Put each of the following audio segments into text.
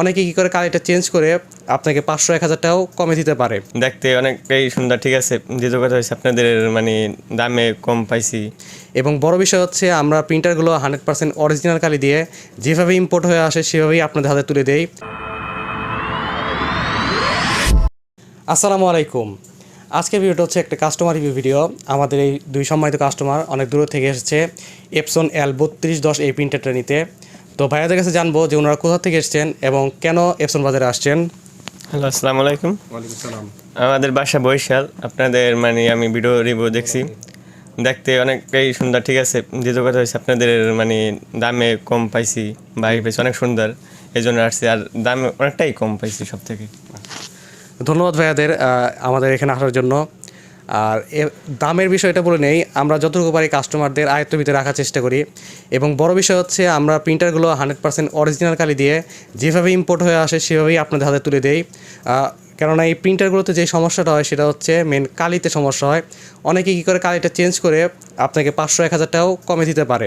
অনেকে কী করে কালারটা চেঞ্জ করে আপনাকে পাঁচশো এক হাজার টাকাও কমে দিতে পারে। দেখতে অনেকটাই সুন্দর ঠিক আছে। দ্বিতীয় কথা হচ্ছে আপনাদের মানে দামে কম পাইছি। এবং বড় বিষয় হচ্ছে আমরা প্রিন্টারগুলো হান্ড্রেড পার্সেন্ট অরিজিনাল কালি দিয়ে যেভাবে ইম্পোর্ট হয়ে আসে সেভাবেই আপনাদের হাতে তুলে দেই। আসসালামু আলাইকুম। আজকের ভিডিওটা হচ্ছে একটা কাস্টমার রিভিউ ভিডিও আমাদের এই দুই সম্মানিত কাস্টমার অনেক দূর থেকে এসেছে। এপসন এল বত্রিশ দশ এই প্রিন্টারটা নিতে। তো ভাইয়াদের কাছে জানব যে ওনারা কোথা থেকে এসেছেন এবং কেন এপসন বাজারে আসছেন। হ্যালো আসসালামু আলাইকুম। আমাদের বাসা বরিশাল। আপনাদের মানে আমি ভিডিও রিভিউ দেখছি। দেখতে অনেকটাই সুন্দর ঠিক আছে? দ্বিতীয় কথা হয়েছে আপনাদের মানে দামে কম পাইছি বাইরে পাইছি অনেক সুন্দর এই জন্য আসছি। আর দামে অনেকটাই কম পাইছি সব থেকে ধন্যবাদ ভাইয়াদের আমাদের এখানে আসার জন্য। আর দামের বিষয়টা বলে নেই, আমরা যতটুকু পারি কাস্টমারদের আয়ত্তের ভিতরে রাখার চেষ্টা করি। এবং বড় বিষয় হচ্ছে, আমরা প্রিন্টারগুলো হান্ড্রেড পার্সেন্ট অরিজিনাল কালি দিয়ে যেভাবে ইম্পোর্ট হয়ে আসে, সেভাবেই আপনাদের হাতে তুলে দেই। কেননা এই প্রিন্টারগুলোতে যে সমস্যাটা হয়, সেটা হচ্ছে মেন কালিতে সমস্যা হয়। অনেকে কী করে, কালিটা চেঞ্জ করে আপনাকে পাঁচশো, এক হাজারটাও কমে দিতে পারে।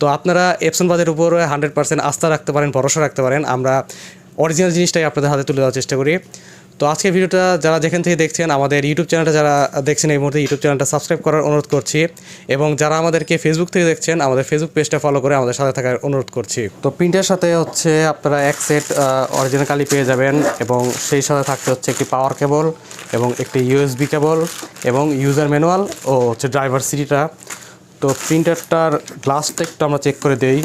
তো আপনারা এপসন বাজের উপর হান্ড্রেড পার্সেন্ট আস্থা রাখতে পারেন, ভরসা রাখতে পারেন। আমরা অরিজিনাল জিনিসটাই আপনাদের হাতে তুলে দেওয়ার চেষ্টা করি। তো আজকের ভিডিওটা যারা যেখান থেকে দেখছেন, আমাদের ইউটিউব চ্যানেলটা যারা দেখছেন এই মুহূর্তে ইউটিউব চ্যানেলটা সাবস্ক্রাইব করার অনুরোধ করছি এবং যারা আমাদেরকে ফেসবুক থেকে দেখছেন, আমাদের ফেসবুক পেজটা ফলো করে আমাদের সাথে থাকার অনুরোধ করছি। তো প্রিন্টের সাথে হচ্ছে আপনারা এক সেট অরিজিনাল পেয়ে যাবেন এবং সেই সাথে থাকতে হচ্ছে একটি পাওয়ার কেবল এবং একটি ইউএসবি কেবল এবং ইউজার ম্যানুয়াল ও হচ্ছে ড্রাইভার সিটিটা তো প্রিন্টারটার গ্লাসটা একটু আমরা চেক করে দেই।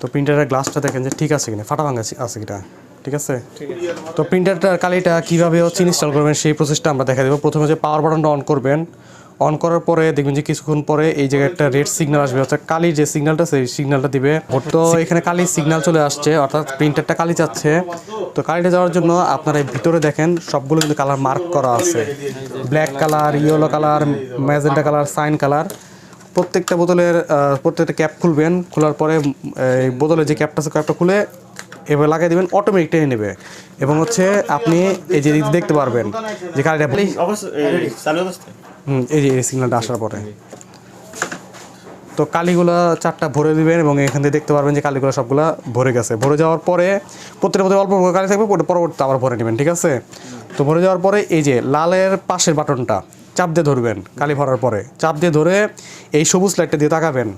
তো প্রিন্টারের গ্লাসটা দেখেন যে ঠিক আছে কিনা, ফাটা ভাঙা আছে- কিনা, ঠিক আছে? তো প্রিন্টারটার কালিটা কীভাবে হচ্ছে ইনস্টল করবেন সেই প্রসেসটা আমরা দেখা দেবো। প্রথমে যে পাওয়ার বাটনটা অন করবেন অন করার পরে দেখবেন যে কিছুক্ষণ পরে এই জায়গায় একটা রেড সিগন্যাল আসবে। অর্থাৎ কালি যে সিগন্যালটা সেই সিগন্যালটা দিবে। তো এখানে কালি সিগন্যাল চলে আসছে, অর্থাৎ প্রিন্টারটা কালি যাচ্ছে। তো কালিটা যাওয়ার জন্য আপনারা এই ভিতরে দেখেন, সবগুলো কিন্তু কালার মার্ক করা আছে। Black colour yellow colour magenta colour cyan colour প্রত্যেকটা বোতলের প্রত্যেকটা ক্যাপ খুলবেন খোলার পরে এই বোতলের যে ক্যাপটা আছে ক্যাপটা খুলে এবার লাগিয়ে দেবেন অটোমেটিক টেনে নেবে। এবং হচ্ছে আপনি এই যে দেখতে পারবেন যে কালিটা হুম এই যে এই সিগন্যালটা আসার পরে। তো কালিগুলো চারটা ভরে দিবেন এবং এখান থেকে দেখতে পারবেন যে কালিগুলো সবগুলো ভরে গেছে। ভরে যাওয়ার পরে প্রত্যেকটা মধ্যে অল্প অল্প কালি থাকবে পরবর্তীতে আবার ভরে নেবেন ঠিক আছে? তো ভরে যাওয়ার পরে এই যে লালের পাশের বাটনটা চাপ দিয়ে ধরবেন কালি ভরার পরে। চাপ দিয়ে ধরে এই সবুজ লাইটটা দিয়ে তাকাবেন।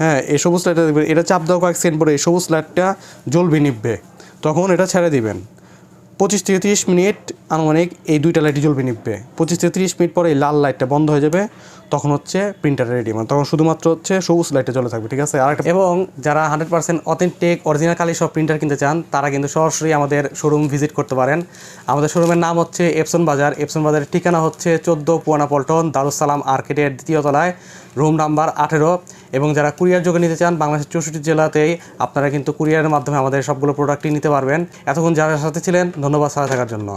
হ্যাঁ এই সবুজ লাইটটা দেখবেন এটা চাপ দেওয়া কয়েক সেকেন্ড পরে এই সবুজ লাইটটা জ্বলবে নিববে তখন এটা ছেড়ে দিবেন। পঁচিশ থেকে তিরিশ মিনিট আনুমানিক এই দুইটা লাইটই জ্বলবে নিববে পঁচিশ থেকে তিরিশ মিনিট পরে এই লাল লাইটটা বন্ধ হয়ে যাবে, তখন হচ্ছে প্রিন্টার রেডি মানে তখন শুধুমাত্র হচ্ছে সবুজ লাইটটা জ্বলে থাকবে, ঠিক আছে? আর এবং যারা হান্ড্রেড পার্সেন্ট অথেন্টিক অরিজিনাল কালি সব প্রিন্টার কিনতে চান, তারা কিন্তু সরাসরি আমাদের শোরুম ভিজিট করতে পারেন। আমাদের শোরুমের নাম হচ্ছে এপসন বাজার এপসন বাজারের ঠিকানা হচ্ছে চোদ্দ পুয়ানা পল্টন দারুসালাম আর্কেটের দ্বিতীয় তলায় রুম নাম্বার আঠেরো। এবং যারা কুরিয়ার যোগে নিতে চান বাংলাদেশের চৌষট্টি জেলাতেই আপনারা কিন্তু কুরিয়ারের মাধ্যমে আমাদের সবগুলো প্রোডাক্টই নিতে পারবেন। এতক্ষণ যারা সাথে ছিলেন, ধন্যবাদ সারা থাকার জন্য।